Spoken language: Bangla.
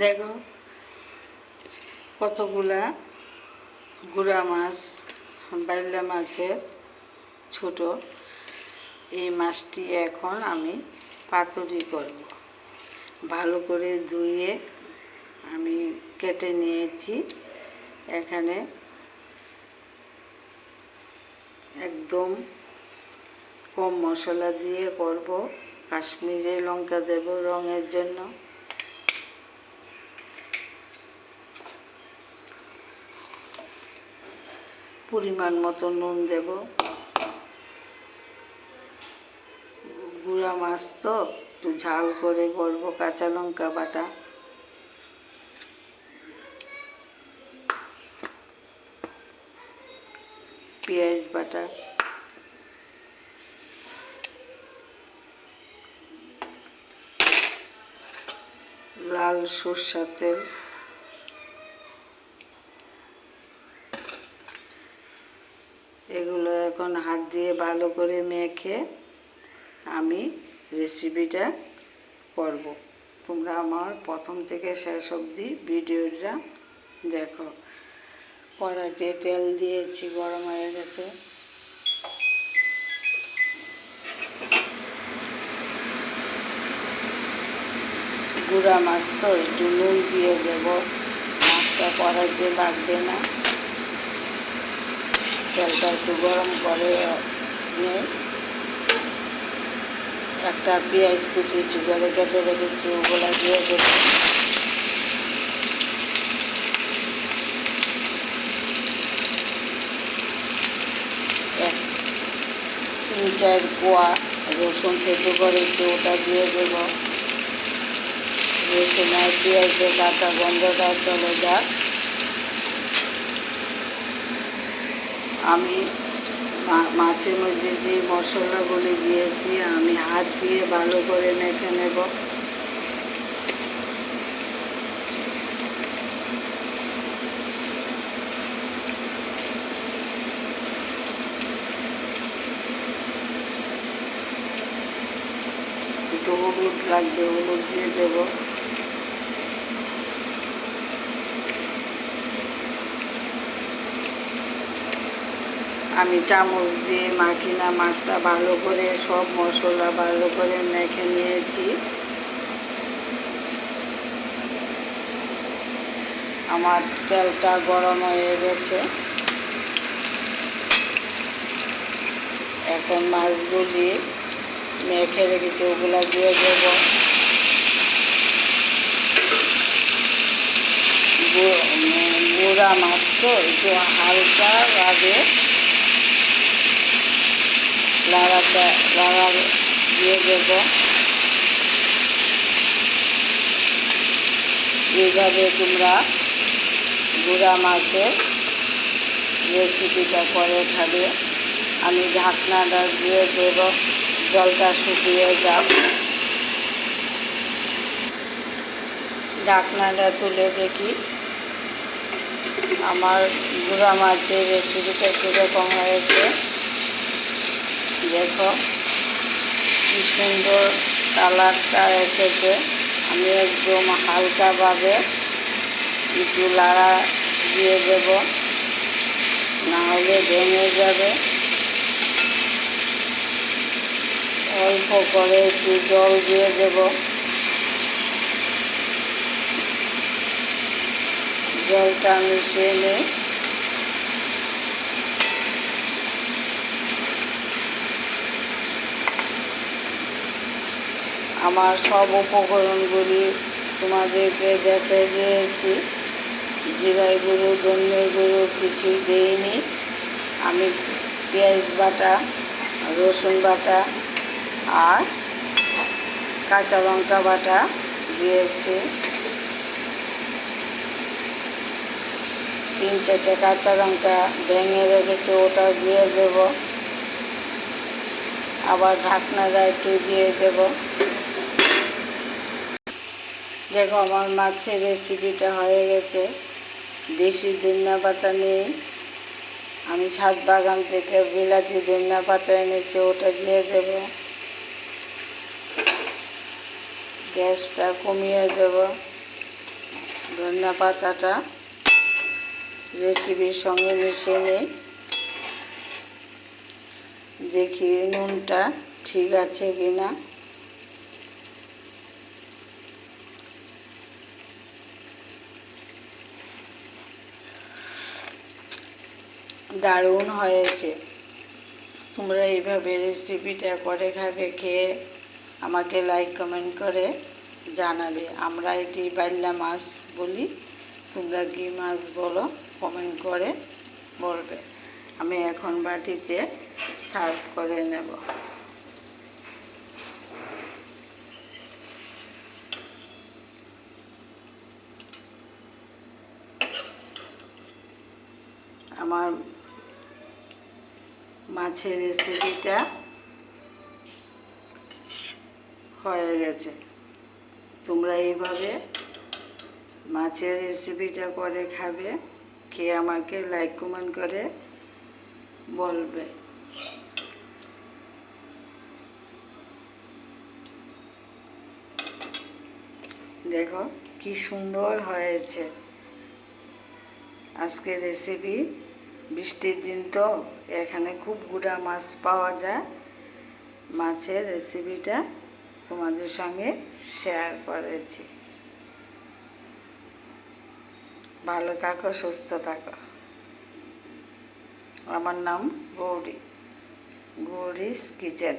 দেখো কতগুলা গুড়া মাছ বাইলা মাছের ছোট। এই মাছটি এখন আমি পাতুরি করব। ভালো করে ধুয়ে আমি কেটে নিয়েছি। এখানে একদম কম মশলা দিয়ে করব। কাশ্মীরি লঙ্কা দেব রঙের জন্য। পরিমাণ মতো নুন দেব। গুঁড়া মাছ তো একটু ঝাল করে করব, কাঁচা লঙ্কা বাটা। পেঁয়াজ বাটা। লাল সর্ষার তেল। এগুলো এখন হাত দিয়ে ভালো করে মেখে আমি রেসিপিটা করব। তোমরা আমার প্রথম থেকে শেষ অবধি ভিডিওটা দেখো। কড়াইতে তেল দিয়েছি, গরম হয়ে গেছে। গুঁড়া মাছ তো একটু নুন দিয়ে দেবো। মাছটা কড়াইতে লাগবে না। তেলটা একটু গরম করে নিয়ে একটা পেঁয়াজ কুচি কুচি করে কেটে রেখেছি, ওগুলো দিয়ে দেবো। তিন চার কোয়া রসুন থেতো করেছি, ওটা দিয়ে দেবো। রসুন আর পেঁয়াজের কাঁচা গন্ধটা চলে যাক। আমি মাছের মধ্যে যে মশলাগুলি দিয়েছি, আমি হাত দিয়ে ভালো করে মেখে নেব। লাগবে, হলুদ দিয়ে দেবো। চামচ দিয়ে মাখিনা মাছটা ভালো করে, সব মশলা ভালো করে মেখে নিয়েছি। আমার তেলটা গরম হয়ে গেছে। এখন মাছগুলি মেখে রেখেছি, ওগুলা দিয়ে দেব। গুঁড়া মাছ তো, একটু হালকা ভাবে দিয়ে দেব। এইভাবে তোমরা গুঁড়া মাছের রেসিপিটা করে খাবে। আমি ঢাকনাটা দিয়ে দেব, জলটা শুকিয়ে যাও ঢাকনাটা তুলে দেখি। আমার গুঁড়া মাছের রেসিপিটা কীরকম হয়েছে। দেখো কি সুন্দর কালারটা এসেছে। আমি একদম হালকাভাবে একটু লাড়া দিয়ে দেব না হলে ভেঙে যাবে। অল্প করে একটু জল দিয়ে দেব। জলটা মিশিয়ে নিই। আমার সব উপকরণগুলি তোমাদেরকে দেখে দিয়েছি। জিরাই গুঁড়ো ধনের গুঁড়ো কিছুই দেইনি। আমি পেঁয়াজ বাটা, রসুন বাটা আর কাঁচা লঙ্কা বাটা দিয়েছি। তিন চারটে কাঁচা লঙ্কা ভেঙে রেখেছি, ওটা দিয়ে দেব। আবার ঢাকনাটা একটু দিয়ে দেবো। দেখো, আমার মাছের রেসিপিটা হয়ে গেছে। দেশি ধনিয়া পাতা নেই আমি ছাদ বাগান থেকে বিলাতি ধনিয়া পাতা এনেছি, ওটা দিয়ে দেব। গ্যাসটা কমিয়ে দেব। ধনিয়া পাতাটা রেসিপির সঙ্গে মিশিয়ে নিই। দেখি নুনটা ঠিক আছে কি না দারুণ হয়েছে। তোমরা এইভাবে রেসিপিটা করে খাবে, খেয়ে আমাকে লাইক কমেন্ট করে জানাবে। আমরা এটি বাইল্লা মাছ বলি, তোমরা কি মাছ বলো কমেন্ট করে বলবে। আমি এখন বাটিতে সার্ভ করে নেব। আমার মাছের রেসিপিটা হয়ে গেছে। তোমরা এইভাবে মাছের রেসিপিটা করে খাবে খেয়ে আমাকে লাইক কমেন্ট করে বলবে। দেখো কি সুন্দর হয়েছে আজকে রেসিপি। বৃষ্টির দিন তো এখানে খুব গুড়া মাছ পাওয়া যায়। মাছের রেসিপিটা তোমাদের সঙ্গে শেয়ার করেছি। ভালো থাকো, সুস্থ থাকো। আমার নাম গৌরী। গৌরীস কিচেন।